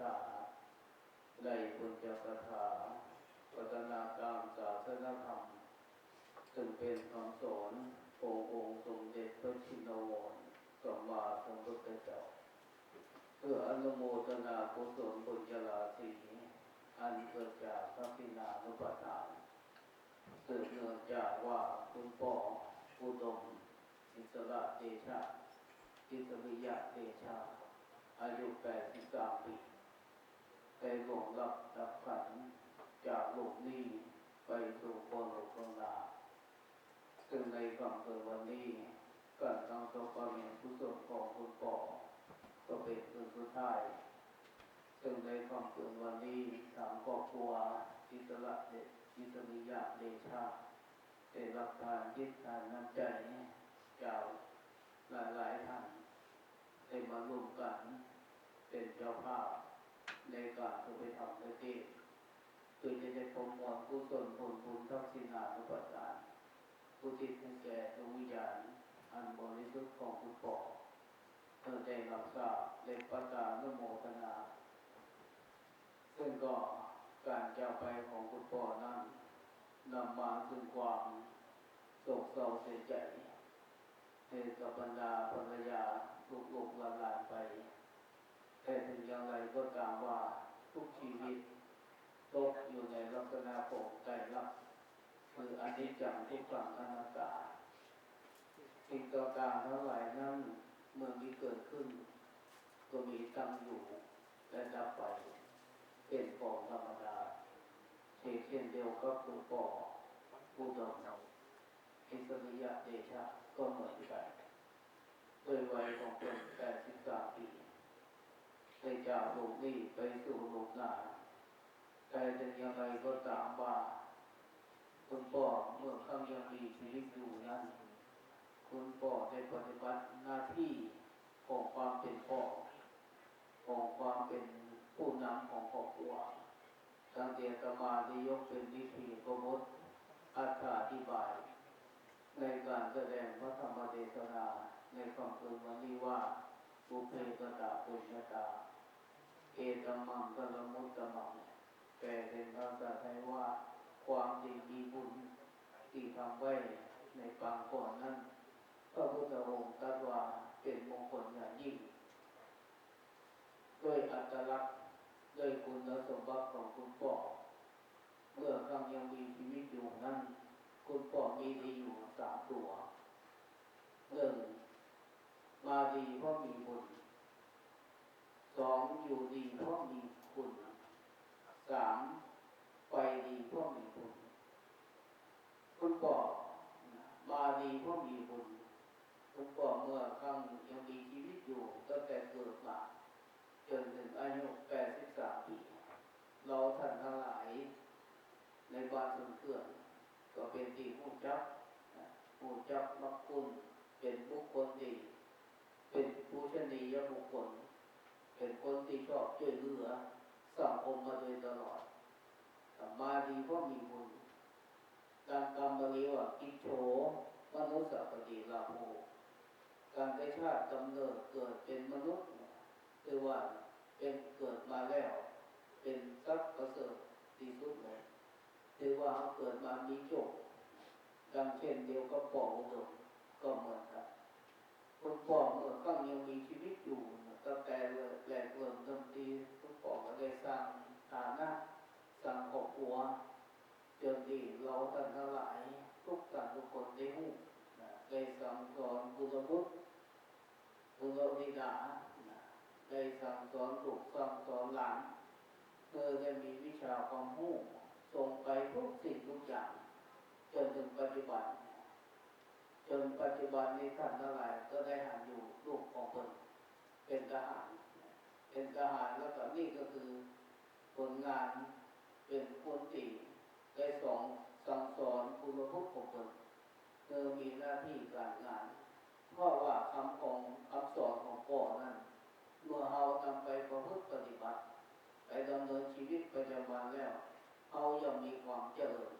ถาได้บุญจากคถาพัฒนาการศาสนธรรมซึ่งเป็นคำสอนขององค์สมเด็จพระชินวรสัมมาสัมพุทธเจ้าเพื่ออนุโมทนากุศลบุญญาลาสีอันเกิดจากพระพินานุปทานสืบเนื่องจากว่าคุณป่ออุดมอิสระเดชะอิสริยะเดชะอายุ 83 ปี ได้หลงรับดับขันจากโลกนี้ไปสู่บนโลกข้างหน้าซึ่งในคำเกิดวันนี้การทำสปาเมียผู้ส่วนของคุณป่อก็เป็นคนสุดท้ายซึ่งในความเกิดวันนี้ทางครอบครัวอิสระเดชอิสริยะเดชาได้รับการยึดทานน้ำใจจากหลายหลายท่านได้มาร่วมกันเป็นเจ้าภาพ ในการที่ไปทำในที่เพื่อจะได้ปรมวลผู้ส่วนผลบุญทักษิณานุปัฏฐานผู้ที่ให้แก่ดวงวิญญาณอันบริสุทธิ์ของคุณปอเพื่อได้รับทราบได้ประกาศนโมทนา ซึ่งก็การจาไปของคุณพ่อนั้นนำมาซึ่งความโศกเศร้าเสียใจให้กับบรรดาภรรยาลูกๆหลานๆไป แต่ถึงอย่างไรก็ตามว่าทุกชีวิตตกอยู่ในลักษณะของใจรักคืออนิจจังทุกขังอนัตตาสิ่งต่างๆทั้งหลายนั้นเมื่อมีเกิดขึ้น ก็มีตั้งอยู่และดับไป เป็นของธรรมดาเช่นเช่นเดียวกับตัวปอผู้ดำอิสริยะเดชะก็เหมือนกันด้วยวัยของเป็นแปดสิบสามปี ได้จากโลกนี้ไปสู่โลกหน้าแต่ถึงอย่างไรก็ตามว่าคุณพ่อเมื่อครั้งยังมีชีวิตอยู่นั้น คุณพ่อได้ปฏิบัติหน้าที่ของความเป็นพ่อของความเป็นผู้นำของครอบครัวตั้งแต่ตมาได้ยกเป็นวิธีกมดอัตาธิบาย ในการแสดงพระธรรมเทศนาในความคืนวันนี้ว่าบุเพกตาปุญญาตา เอตมังกลมุตตมังแปลเป็นภาษาไทยว่า ความดีมีบุญที่ทำไว้ในปางก่อนนั้นพระพุทธองค์ตรัสว่าเป็นมงคลอย่างยิ่ง ด้วยอัตลักษณ์ด้วยคุณสมบัติของคุณพ่อเมื่อครั้งยังมีชีวิตอยู่นั้น คุณพ่อมีดีอยู่สามตัวหนึ่งมาดีเพราะมีบ อยู่ดีเพราะมีคุณสามไปดีเพราะมีบุญคุณพ่อมาดีเพราะมีบุญผมบอเมื่อครั้งยังมีชีวิตอยู่ตั้งแต่เกิดมาจนถึงอายุ83ปีเราท่านทั้งหลายในบ้านสวนเกื่อนก็เป็นที่ผู้จับผู้จับมักคุณเป็นบุคคลดี เป็นผู้ชนียบุคคล เป็นคนที่ชอบช่วยเหลือสังคมมาโดยตลอดแต่มาดีเพราะมีบุญการกรรมบาลีว่ากิจโฉมนุสสปฏิลาโภการได้ชาติกำเนิดเกิดเป็นมนุษย์คือว่าเป็นเกิดมาแล้ว เป็นทรัพย์ประเสริฐที่สุดเลยคือว่าเขาเกิดมามีโชคดังเช่นเดียวกับปออุดมก็เหมือนกันคุณปอเมื่อครั้งยังมีชีวิตอยู่ ตั้งแต่แรกเริ่มเริ่มทีคุณปอก็ได้สร้างฐานะสร้างครอบครัวจนที่เราท่านทั้งหลาย ทุกท่านทุกคนได้หู้ได้สั่งสอนบุตรบุตรบุตรธิดาได้สั่งสอนลูกสั่งสอนหลานเพื่อจะมีวิชาความรู้ส่งไปทุกสิ่งทุกอย่างจนถึงปัจจุบันจนปัจจุบันนี้ท่านทั้งหลายก็ได้หันอยู่ลูกของตน เป็นทหาร เป็นทหารแล้วก็นี่ก็คือผลงานเป็นคนตีได้สองสั่งสอนคุณพุทธของตเธอมีหน้าที่การงาน เพราะว่าคำของคำสอนของพ่อนั้น เมื่อเรานำไปประพฤติปฏิบัติ ไปดำเนินชีวิตประจำวันแล้วเรายังมีความเจริญ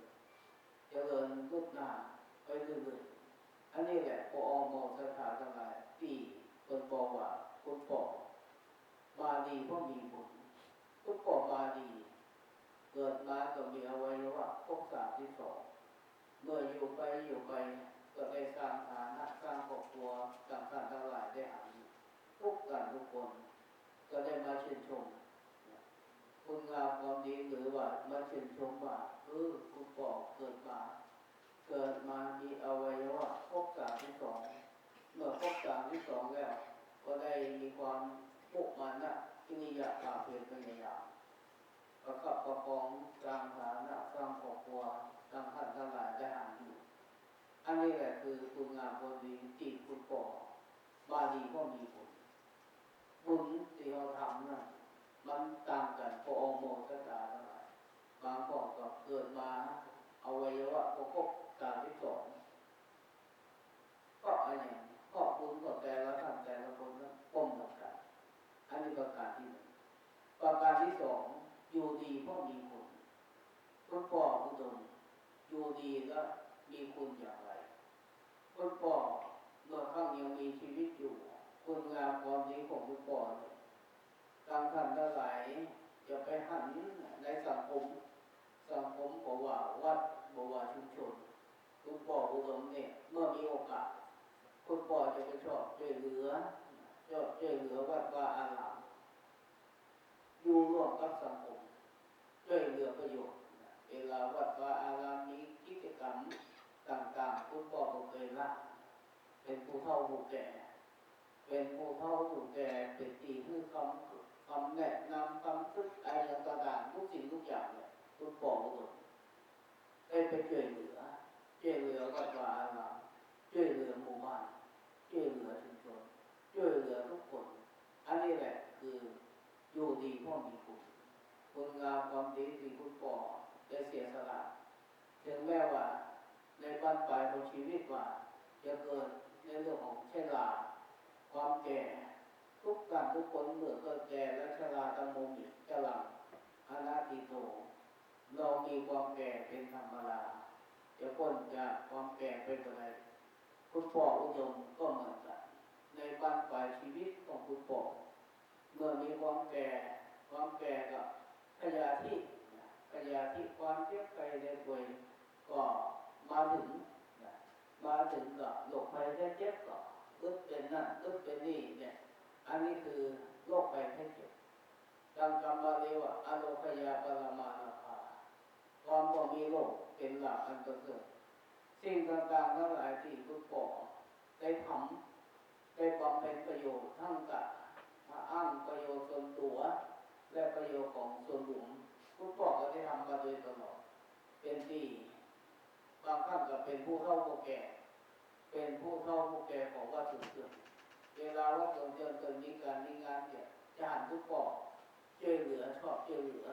เจริญลุกหน้าไปเรื่อยๆอันนี้แหละพอมองสถานทั้งหลายที่เป็นบอกว่า กุกกอกบาลีก็มีบุญกุกกอกบาลีเกิดมาก็มีอวัยวะครบสามที่สองเมื่ออยู่ไปอยู่ไปก็ได้สร้างฐานะสร้างครอบครัวต่างๆทั้งหลายได้หานิทุกกันทุกคน ก็ได้มาเชินชมคุณงามความดีหรือว่ามาเชินชมว่าเออคุณปอกเกิดมา เกิดมามีอวัยวะครบสามที่สองเมื่อครบสามที่สองแล้ว ก็ได้มีความปุกมันนะที่นิยาตาเปลี่ยนเป็นอย่างประคับประคองกลางฐานะสร้างครอบครัวกลางท่านทั้งหลายได้อ่านอยู่อันนี้แหละคือคุณงามความดีจิตคุณปอบาลีก็มีบุญบุญที่เราทำนะมันต่างกันพออโมสตาทั้งหลายบางคนก็เกิดมาเอาวัยวะก็ครบสามที่สองก็อะไรอย่างก็บุญก็แต่ละท่านแต่ละคนนั้นป้องกันกันอันนี้ประการที่หนึ่งประการที่สองอยู่ดีเพราะมีคุณคุณพ่อคุณดมอยู่ ดีแล้วมีคุณอย่างไร คุณพ่อเมื่อข้างยังมีชีวิตอยู่ คุณงามความดีของคุณพ่อเนี่ยทางท่านทั้งหลายจะไปหันในสังคม สังคมบอกว่าวัดบอกว่าชุมชน คุณพ่ออุดมเนี่ยเมื่อมีโอกาส คุณพ่อจะไปชอบช่วยเหลือชอบช่วยเหลือวัดว่าอารามอยู่ร่วมกับสังคมช่วยเหลือประโยชน์ เวลาวัดวาอารามมีกิจกรรมต่างๆคุณพ่อกเคยละเป็นผู้เฒ่าผู้แก่ เป็นผู้เฒ่าผู้แก่เป็นตีคือคำคำแนะนำคำซึกอะไรต่างๆทุกสิ่งทุกอย่างเนี่ยคุณพ่อก็ต้องได้ไปช่วยเหลือช่วยเหลือวัดวาอารามช่วยเหลือหมู่บ้านช่วยเหลือชุมชนช่วยเหลือทุกคน อันนี้แหละคืออยู่ดีพ่อมีคุณคุณงามความดี ที่คุณพ่อได้เสียสละถึงแม้ว่าในบ้านปลายของชีวิตว่าจะเกิดในเรื่องของเชราความแก่ทุกการทุกคนเมื่อเกิดแก่และชราตังมุมิจลังอนาติโตเรามีความแก่เป็นธรรมดาจะพ้นจากความแก่เป็นอะไรคุณพ่ออุดมก็เหมือนกันในบ้านปลายชีวิตของคุณพ่อเมื่อมีความแก่ความแก่กับขยา ที่ขยาที่ความเจ็บไข้ได้ป่วยก็มาถึงนะมาถึงก็โรคภัยแค่เจ็บก็ลึกเป็นนั่นลึกเป็นนี่เนี่ย อันนี้คือโรคภัยแค่เจ็บดังคำบาลีว่าอโลคยาปรมานาภาความบ่มีโรคเป็นหลักอันประเสริฐสิ่งต่างๆทั้งหลายที่ทุกปอได้ทำได้บำเพ็ญประโยชน์ทั้งกับมาอ้างประโยชน์ส่วนตัว และประโยชน์ของส่วนรวม ทุกปอก็ได้ทำมาโดยตลอดเป็นที่บางท่านก็เป็นผู้เข้าผู้แก่ เป็นผู้เข้าผู้แก่ของวัดสุเสื่อมเวลาวัดสุเสื่อมเกิดมีการมีงานเนี่ยจะหันทุกปอกช่วยเหลือชอบช่วยเหลือ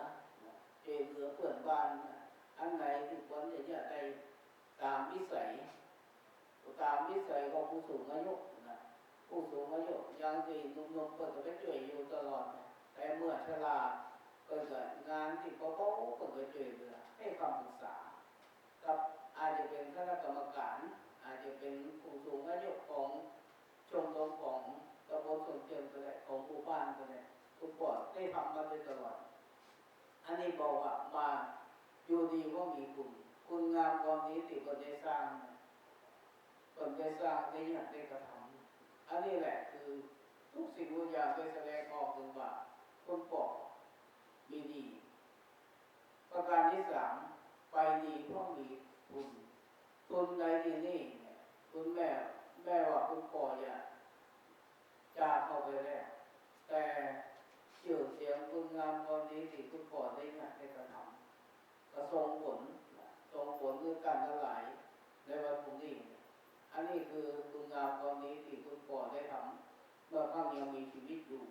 ช่วยเหลือเพื่อนบ้านอันไหนที่ควรจะจะได้ตามวิสัยตามวิสัยของผู้สูงอายุนะผู้สูงอายุยังดีนุ่มๆเปิดก็ไปช่วยอยู่ตลอดแต่เมื่อชรา เกิดงานที่เขาเขาเปิดก็ช่วยเหลือให้คำปรึกษา กับอาจจะเป็นคณะกรรมการ อาจจะเป็นผู้สูงอายุของชมรมของตำบลสนเจียมก็ได้ของหมู่บ้านก็ได้ทุกปอดได้ทำมาโดยตลอด อันนี้บอกว่ามาอยู่ดีก็มีคุณคุณงามความนี้ติก็ได้สร้างตนได้สร้างได้อยากได้กระทำอันนี้แหละคือทุกสิ่งทุกอย่างได้แสดงออกถึงว่าคุณปอมี ดีประการที่สามไปดีเพราะมีทุนทุนใดที่นี่เนี่ยคุณแม่แม่ว่าคุณพ่อจะจากเข้าไปแล้วแต่ชื่อเสียงคุณงามความดีที่คุณพ่อได้งานได้กระทำกระทรงผลส่งผลคือการละลายในวันพรุ่งนี้อันนี้คือคุณงามความดีที่คุณพ่อได้ทำเมื่อข้างยังมีชีวิตอยู่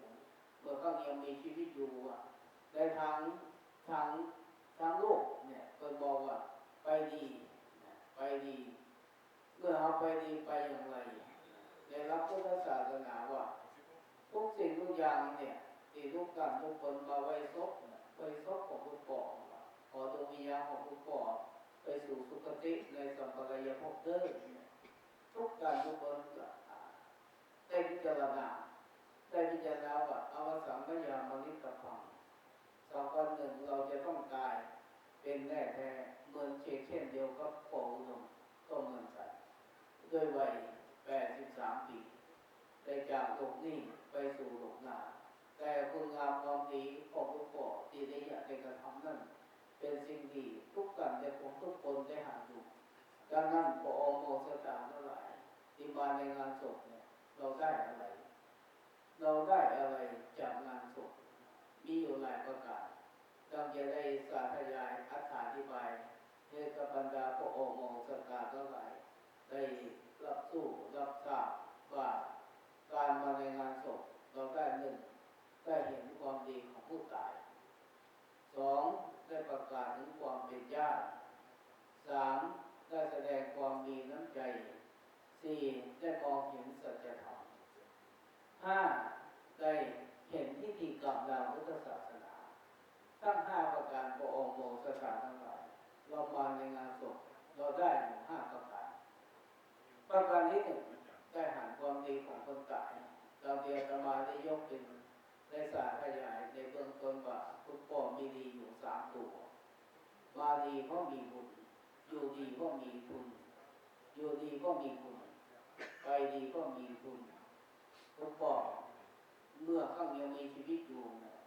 เมื่อข้างยังมีชีวิตอยู่อะ ในทางทางทางโลกเนี่ยเปิดบอกว่าไปดีไปดี เมื่อเราไปดีไปอย่างไรได้รับพุทธศาสนาว่า ทุกสิ่งทุกอย่างเนี่ยที่ทุกการทุกคนมาไว้ซบไว้ซบของคุณปอขอดวงวิญญาณของคุณปอไปสู่สุคติในสัมปรายภพเดิมทุกการทุกคนก็ได้พิจารณาได้พิจารณาว่าอวสังขยามนิกพัง สักวันหนึ่งเราจะต้องตายเป็นแน่แท้เหมือนเชเช่นเดียวกับโปอุดมก็เหมือนกันด้วยวัย83ปีได้จากโลกนี้ไปสู่โลกหน้าแต่คุณงามความดีของผู้ปอที่ได้อยากได้กระทำนั้น เป็นสิ่งดีทุกกันแต่ผมทุกคนได้หาอยู่ดังนั้นพอโมสตาเท่าไหร่ที่มาในงานศพเนี่ย เราได้อะไร เราได้อะไรจากงานศพมีอยู่หลายประการ ดังจะได้สาธยายอัธิบายให้กับบรรดาพระโอโมสตาทั้งหลายได้รับสู้รับทราบว่าการมาในงานศพเราได้หนึ่งได้เห็นความดีของผู้ตายสองได้ประกาศถึงความเป็นญาติสามได้แสดงความมีน้ำใจสี่ได้มองเห็นสัจธรรมห้าได้เห็นพิธีกรรมทางพุทธศาสนา ทั้งห้าประการพระองค์โมสถานทั้งหลายเรามาในงานศพเราได้อยู่ห้าประการประการที่หนึ่งได้หันความดีของคนตายเราเดียตมาได้ยกเป็นได้สาธยายในเบื้องต้นว่าคุณพ่อมีดีอยู่สามตัวมาดีเพราะมีบุญอยู่ดีเพราะมีทุนอยู่ดีเพราะมีคุณไปดีเพราะมีทุนคุณพ่อเมื่อข้างยังมีชีวิตอยู่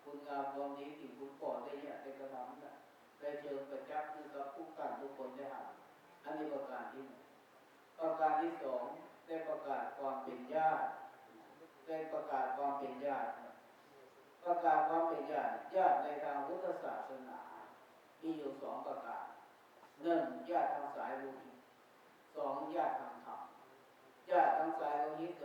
คุณงามความดีที่คุณพ่อได้เนี่ยได้กระทำนะได้เชิญประจักษ์คือกับผู้กันทุกคนได้หาอันนี้ประการที่หนึ่งประการที่สองได้ประกาศความเป็นญาติได้ประกาศความเป็นญาติประกาศความเป็นญาติญาติในทางพุทธศาสนา มีอยู่สองประการหนึ่งญาติทางสายโลหิตสองญาติทางธรรมญาติทางสายโลหิต